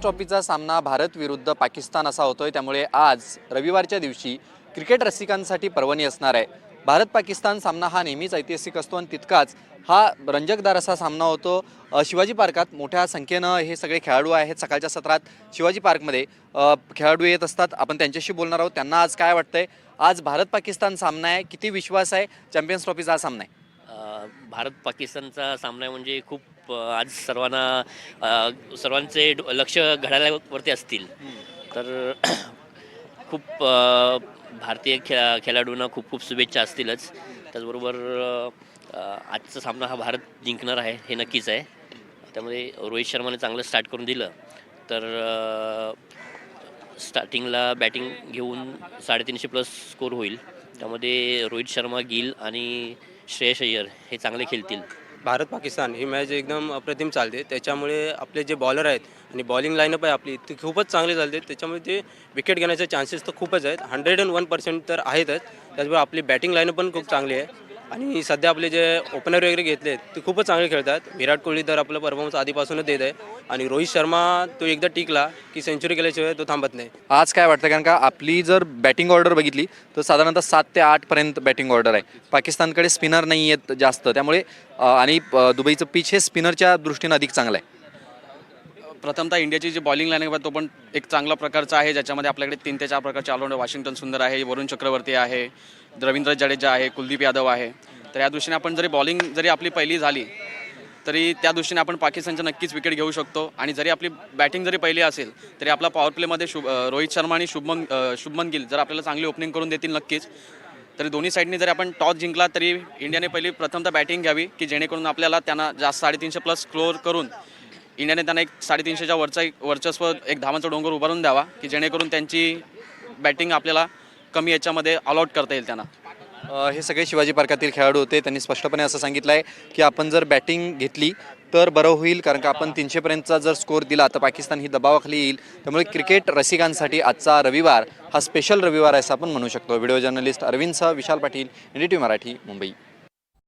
ट्रॉफीचा सामना भारत विरुद्ध पाकिस्तान असा होतोय. त्यामुळे आज रविवारच्या दिवशी क्रिकेट रसिकांसाठी पर्वणी असणार आहे. भारत पाकिस्तान सामना हा नेहमीच ऐतिहासिक असतो आणि तितकाच हा रंजकदार असा सामना होतो. शिवाजी पार्कात मोठ्या संख्येनं हे सगळे खेळाडू आहेत. सकाळच्या सत्रात शिवाजी पार्कमध्ये खेळाडू येत असतात. आपण त्यांच्याशी बोलणार आहोत. त्यांना आज काय वाटतंय? आज भारत पाकिस्तान सामना आहे. किती विश्वास आहे? चॅम्पियन्स ट्रॉफीचा हा सामना आहे. भारत पाकिस्तानचा सामना म्हणजे खूप आज सर्वांना सर्वांचे डो- लक्ष घड्याळावरती असतील. तर खूप भारतीय खेळा खेळाडूंना खूप खूप शुभेच्छा असतीलच. त्याचबरोबर आजचा सामना हा भारत जिंकणार आहे हे नक्कीच आहे. त्यामुळे रोहित शर्माने चांगलं स्टार्ट करून दिलं. तर स्टार्टिंगला बॅटिंग घेऊन साडेतीनशे प्लस स्कोर होईल. त्यामध्ये रोहित शर्मा गिल आणि श्रेयस अय्यर हे चांगले खेळतील. भारत पाकिस्तान ही मॅच एकदम अप्रतिम चालते. त्याच्यामुळे आपले जे बॉलर आहेत आणि बॉलिंग लाईनअप आहे आपली ती खूपच चांगली चालते. त्याच्यामुळे ते विकेट घेण्याचे चान्सेस तर खूपच आहेत. हंड्रेड अँड वन पर्सेंट तर आहेतच. त्याचबरोबर आपली बॅटिंग लाईनअप पण खूप चांगली आहे. आणि सध्या आपले जे ओपनर वगैरे घेतले आहेत ते खूपच चांगले खेळतात. विराट कोहली तर आपलं परफॉर्मन्स आधीपासूनच देत आहे. आणि रोहित शर्मा तो एकदा टिकला की सेंचुरी केल्याशिवाय तो थांबत नाही. आज काय वाटतं? कारण का आपली जर बॅटिंग ऑर्डर बघितली तर साधारणतः सात ते आठपर्यंत बॅटिंग ऑर्डर आहे. पाकिस्तानकडे स्पिनर नाही आहेत जास्त. त्यामुळे आणि दुबईचं पिच हे स्पिनरच्या दृष्टीनं अधिक चांगलं आहे. प्रथमतः इंडियाची जी बॉलिंग लाईन आहे तो पण एक चांगला प्रकारचा आहे ज्याच्यामध्ये आपल्याकडे तीन ते चार प्रकारचे ऑलराऊंडर वॉशिंग्टन सुंदर आहे वरुण चक्रवर्ती आहे रवींद्र जडेजा आहे कुलदीप यादव आहे. तर या दृष्टीने आपण जरी बॉलिंग जरी आपली पहिली झाली तरी त्या दृष्टीने आपण पाकिस्तानच्या नक्कीच विकेट घेऊ शकतो. आणि जरी आपली बॅटिंग जरी पहिली असेल तरी आपला पॉवर प्लेमध्ये शुभ रोहित शर्मा आणि शुभमन शुभमन गिल जर आपल्याला चांगली ओपनिंग करून देतील नक्कीच तरी दोन्ही साईडनी जरी आपण टॉस जिंकला तरी इंडियाने पहिली प्रथमतः बॅटिंग घ्यावी की जेणेकरून आपल्याला त्यांना जास्त साडेतीनशे प्लस स्कोअर करून इंडियाने त्यांना एक साडेतीनशेच्या वरचा एक वर्चस्व एक धावांचा डोंगर उभारून द्यावा की जेणेकरून त्यांची बॅटिंग आपल्याला कमी याच्यामध्ये अलॉट करता येईल त्यांना. हे सगळे शिवाजी पार्कातील खेळाडू होते. त्यांनी स्पष्टपणे असं सांगितलं आहे की आपण जर बॅटिंग घेतली तर बरं होईल कारण का आपण तीनशेपर्यंतचा जर स्कोर दिला तर पाकिस्तान ही दबावाखाली येईल. त्यामुळे क्रिकेट रसिकांसाठी आजचा रविवार हा स्पेशल रविवार आहे असं आपण म्हणू शकतो. व्हिडिओ जर्नलिस्ट अरविंद सह Vishal Patil N D T Marathi Mumbai.